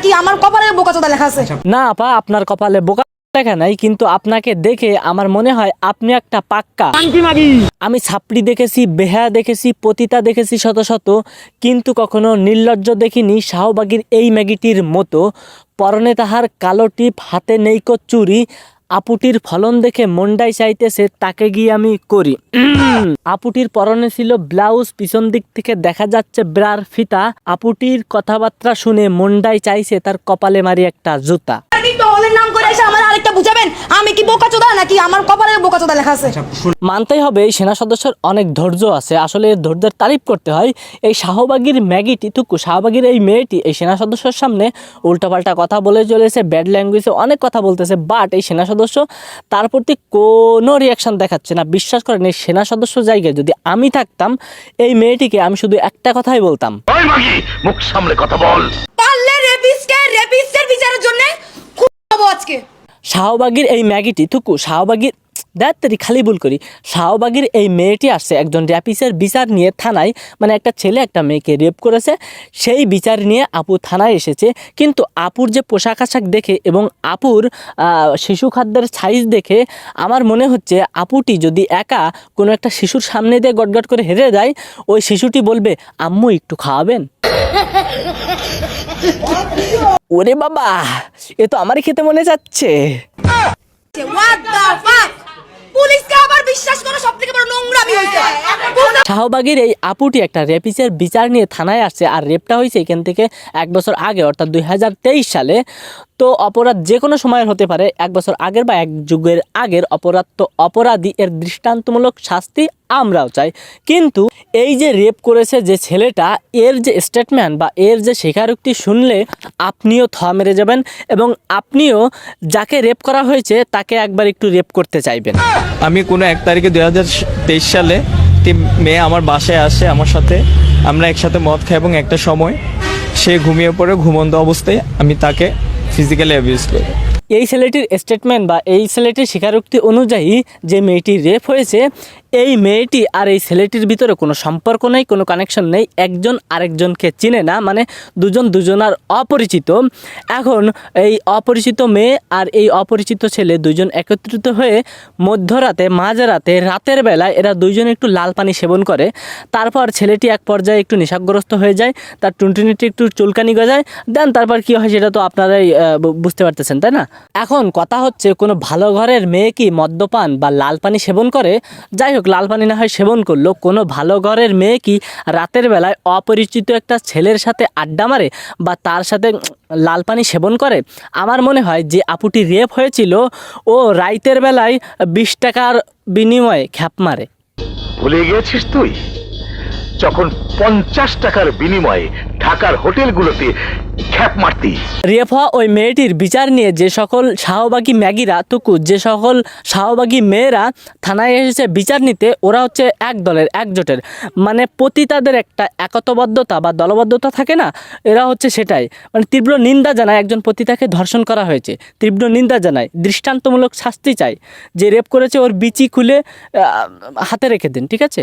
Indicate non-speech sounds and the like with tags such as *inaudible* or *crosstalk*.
নাকি আমার কপালে বোকা চোদা লেখা আছে? না, আপা, আপনার কপালে বোকা দেখা নাই, কিন্তু আপনাকে দেখে আমার মনে হয় আপনি একটা পাক্কা। আমি ছাপড়ি দেখেছি বেহা দেখেছি, পতিতা দেখেছি শত শত, কিন্তু কখনো নির্লজ্জ দেখিনি শাহবাগীর এই ম্যাগিটির মতো। পরনে তাহার কালো টিপ, হাতে নেইকো চুরি আপুটির ফলন দেখে মন্ডাই চাইতেছে, তাকে গিয়ে আমি করি। আপুটির পরনে ছিল ব্লাউজ, পিছন দিক থেকে দেখা যাচ্ছে ব্রার ফিতা। আপুটির কথাবার্তা শুনে মন্ডাই চাইছে তার কপালে মারি একটা জুতা। আমার আরেকটা কি বোকা চোদা নাকি? আমার কপালে বোকা চোদা লেখা আছে। মানতেই হবে এই সেনা সদস্যের অনেক ধৈর্য আছে। আসলে ধৈর্যের তারিফ করতে হয়। এই শাহবাগীর ম্যাগিটি টুকু শাহবাগীর এই মেয়েটি এই সেনা সদস্যের সামনে উল্টাপাল্টা কথা বলে চলেছে ব্যাড ল্যাঙ্গুয়েজে অনেক কথা বলতেছে বাট এই সেনা সদস্য তার প্রতি কোনো রিয়াকশন দেখাচ্ছে না। বিশ্বাস করেন এই সেনা সদস্য জায়গায় যদি আমি থাকতাম এই মেয়েটিকে আমি শুধু একটা কথাই বলতাম। ওই মাগি মুখ সামলে কথা বল। শাহবাগীর এই ম্যাগিটি, থুকু, শাহবাগীর, দেখ খালি ভুল করি। শাহবাগীর এই মেয়েটি আসছে, একজন র্যাপিসের বিচার নিয়ে থানায় মানে একটা ছেলে, একটা মেয়েকে রেপ করেছে। সেই বিচার নিয়ে আপু থানায় এসেছে। কিন্তু আপুর যে পোশাক আশাক দেখে এবং আপুর শিশু খাদ্যের সাইজ দেখে আমার মনে হচ্ছে আপুটি যদি একা কোনো একটা শিশুর সামনে দিয়ে গটগট করে হেরে যায়, ওই শিশুটি বলবে, আম্মু, একটু খাওয়াবেন? *laughs* ওরে বাবা এ তো আমারই খেতে মনে যাচ্ছে। What the ফাক শাহবাগের এই আপুটি একটা রেপিসের বিচার নিয়ে থানায় আসছে আর রেপটা হয়েছে এখান থেকে এক বছর আগে, অর্থাৎ দুই হাজার তেইশ সালে। তো অপরাধ যে কোনো সময়ের হতে পারে, এক বছর আগের বা এক যুগের আগের অপরাধ। তো অপরাধী এর দৃষ্টান্তমূলক শাস্তি আমরাও চাই। কিন্তু এই যে রেপ করেছে যে ছেলেটা, এর যে স্টেটমেন্ট বা এর যে স্বীকারোক্তি শুনলে আপনিও থ মেরে যাবেন এবং আপনিও যাকে রেপ করা হয়েছে তাকে একবার একটু রেপ করতে চাইবেন। আমি কোনো এক তারিখে দু হাজার তেইশ সালে একটি মেয়ে আমার বাসায় আসে আমার সাথে। আমরা একসাথে মদ খাই এবং একটা সময় সে ঘুমিয়ে পড়ে, ঘুমন্ত অবস্থায় আমি তাকে ফিজিক্যালি অ্যাবিউজ করি। এই ছেলেটির স্টেটমেন্ট বা এই ছেলেটির স্বীকারোক্তি অনুযায়ী যে মেয়েটি রেপ হয়েছে, এই মেয়েটি আর এই ছেলেটির ভিতরে কোনো সম্পর্ক নেই, কোনো কানেকশন নেই। একজন আরেকজনকে চিনে না মানে দুজন দুজনার অপরিচিত। এখন এই অপরিচিত মেয়ে আর এই অপরিচিত ছেলে দুজন একত্রিত হয়ে মধ্যরাতে, মাঝরাতে, রাতের বেলায় এরা দুইজন একটু লাল পানি সেবন করে। তারপর ছেলেটি এক পর্যায়ে একটু নেশাগ্রস্ত হয়ে যায়, তার টুনটুনিটি একটু চুলকানি গজায়, দেন তারপর কি হয় সেটা তো আপনারাই বুঝতে পারতেছেন, তাই না? এখন কথা হচ্ছে, কোনো ভালো ঘরের মেয়ে কি মদ্যপান বা লাল পানি সেবন করে? যাই হোক, লাল পানি না হয় সেবন করল। কোনো ভালো ঘরের মেয়ে কি রাতের বেলায় অপরিচিত একটা ছেলের সাথে আড্ডা মারে বা তার সাথে লাল পানি সেবন করে? আমার মনে হয় যে আপুটি রেপ হয়েছিল, ও রাইতের বেলায় বিশ টাকার বিনিময়ে খ্যাপ মারে। ভুলে গিয়েছিস তুই? যখন পঞ্চাশ টাকার বিনিময়ে ঢাকার হোটেলগুলোতে খ্যাপ মারতি। হওয়া ওই মেয়েটির বিচার নিয়ে যে সকল শাহবাগী ম্যাগিরা, তুকু, যে সকল শাহবাগী মেয়েরা থানায় এসেছে বিচার নিতে, ওরা হচ্ছে এক দলের একজোটের মানে পতিতাদের একটা একতবদ্ধতা বা দলবদ্ধতা থাকে না, এরা হচ্ছে সেটাই। মানে তীব্র নিন্দা জানায় একজন পতিতাকে ধর্ষণ করা হয়েছে। তীব্র নিন্দা জানায়, দৃষ্টান্তমূলক শাস্তি চাই যে রেপ করেছে ওর বিচি খুলে হাতে রেখে দিন, ঠিক আছে?